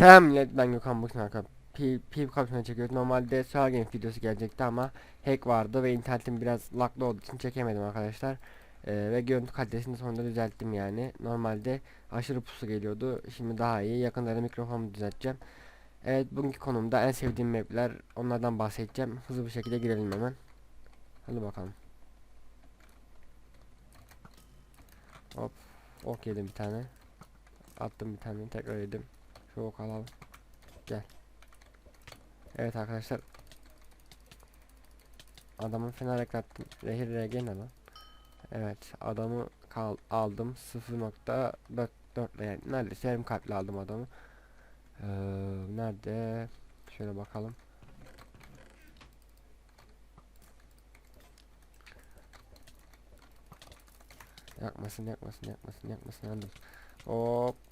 Selam millet ben Gökhan bugün arka PvP kapışma çekiyoruz. Normalde Sağ Game videosu gelecekti ama hack vardı ve internetim biraz laglı olduğu için çekemedim arkadaşlar. Ee, ve görüntü kalitesini sonunda düzelttim yani. Normalde aşırı pusu geliyordu. Şimdi daha iyi. Yakınlarda mikrofonumu düzelteceğim. Evet bugünkü konumda en sevdiğim mapler onlardan bahsedeceğim. Hızlı bir şekilde girelim hemen. Hadi bakalım. Hop. Ok yedim bir tane. Attım bir tane tekrar yedim. Şu ok. Gel. Evet arkadaşlar. Adamın fener eklattım. Rehir ne lan? Evet adamı kal aldım 0.44 yani neredeyse yarım kalple aldım adamı. Ee, nerede? Şöyle bakalım. Yakmasın yakmasın yakmasın yakmasın yandım. Hop.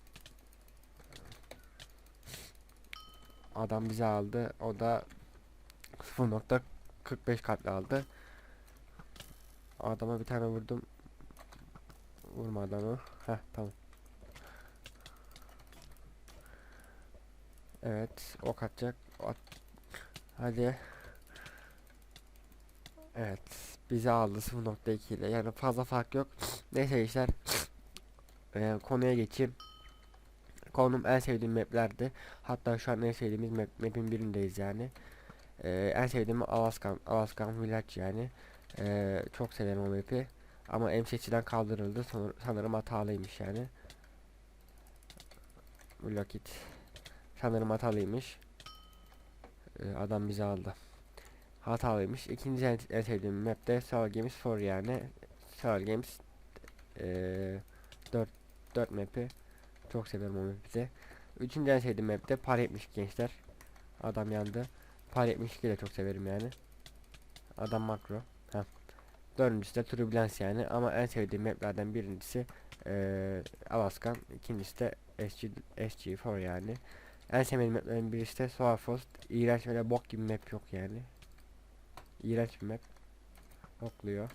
Adam bizi aldı. O da 0.45 katlı aldı. Adama bir tane vurdum. Vurma adamı. Heh tamam. Evet ok atacak. At. Hadi. Evet bizi aldı 0.2 ile yani fazla fark yok. Neyse işler. Ee, konuya geçeyim. Konum en sevdiğim maplerdi. Hatta şu an en sevdiğimiz map, map'in birindeyiz yani. Ee, en sevdiğim Alaskan, Alaskan Village yani. Ee, çok severim o map'i. Ama MCH'den kaldırıldı. Sanır, sanırım hatalıymış yani. Blockit. Sanırım hatalıymış. Ee, adam bizi aldı. Hatalıymış. İkinci en, en sevdiğim map de Soul Games 4 yani. Soul Games ee, 4 4 map'i çok severim o map'i. Üçüncü en sevdiğim map de Par 72 gençler. Adam yandı. Par 72 de çok severim yani. Adam makro. Ha. Dördüncüsü de Turbulence yani ama en sevdiğim maplerden birincisi ee, Alaskan, ikincisi de SG, SG4 yani. En sevdiğim maplerin birisi de Soarfrost. İğrenç öyle bok gibi map yok yani. İğrenç bir map. Okluyor.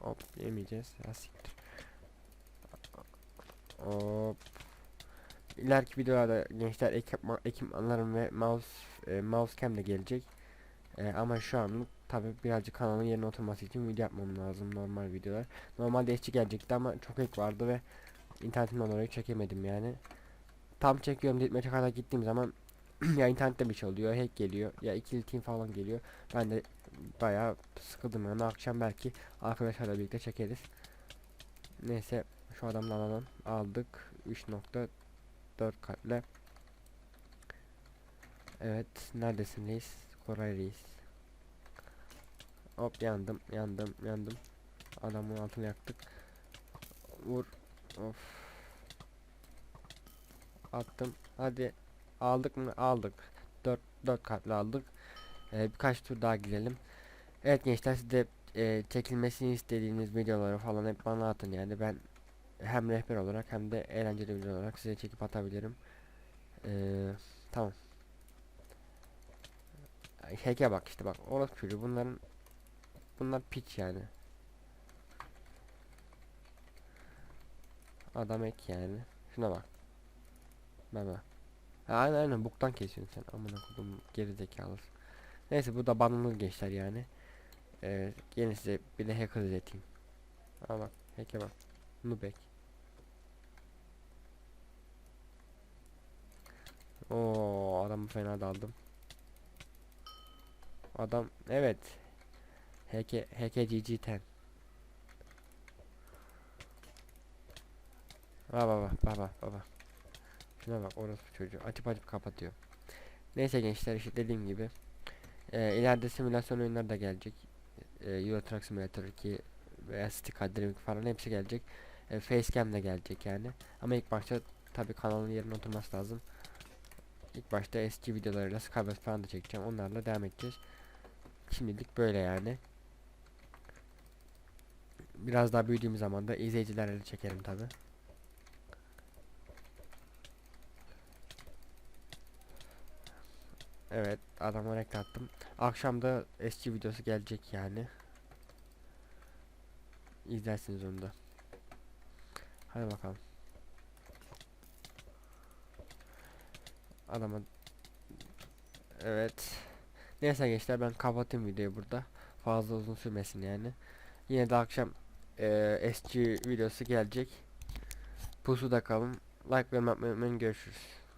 Hop yemeyeceğiz. Ya siktir. Hop. İleriki videolarda gençler ekipman, ekipmanlarım ve mouse e, mouse cam de gelecek. E, ama şu anlık tabi birazcık kanalın yerine oturması için video yapmam lazım normal videolar. Normalde eşçi gelecekti ama çok ek vardı ve internetimden orayı çekemedim yani. Tam çekiyorum ditmece kadar gittiğim zaman ya internette bir şey oluyor, hack geliyor ya ikili team falan geliyor. Ben de bayağı sıkıldım yani akşam belki arkadaşlarla birlikte çekeriz. Neyse şu adamdan alalım. Aldık. 3.4 katle. Evet. Neredesin reis? Koray reis. Hop yandım. Yandım. Yandım. Adamın altını yaktık. Vur. Of. Attım. Hadi. Aldık mı? Aldık. 4 4 katlı aldık. Ee, birkaç tur daha girelim. Evet gençler siz de e, çekilmesini istediğiniz videoları falan hep bana atın yani ben hem rehber olarak hem de eğlenceli video olarak size çekip atabilirim. Ee, tamam. Hack'e bak işte bak orası çocuğu bunların bunlar piç yani. Adam ek yani. Şuna bak. Baba. Ha, aynen aynen buktan kesiyorsun sen amına kodum geri zekalısın. Neyse bu da banlanır gençler yani. Ee, yine size bir de hacker izleteyim. Bak hack'e bak. Nubek. Oo adamı fena daldım. Adam evet. Heke Heke GG10. Baba baba baba baba. Şuna bak orası çocuğu açıp açıp kapatıyor. Neyse gençler işte dediğim gibi. Ee, ileride simülasyon oyunlar da gelecek. Ee, Euro Truck Simulator 2 veya Stick Academic falan hepsi gelecek. Ee, Facecam de gelecek yani. Ama ilk başta tabi kanalın yerine oturması lazım. İlk başta eski videolarıyla Skywars falan da çekeceğim. Onlarla devam edeceğiz. Şimdilik böyle yani. Biraz daha büyüdüğüm zaman da izleyicilerle çekerim tabi. Evet adama renk attım. Akşamda eski videosu gelecek yani. İzlersiniz onu da. Hadi bakalım. Adama Evet. Neyse gençler ben kapatayım videoyu burada. Fazla uzun sürmesin yani. Yine de akşam eee SG videosu gelecek. Pusuda kalın. Like ve unutmayın. Görüşürüz.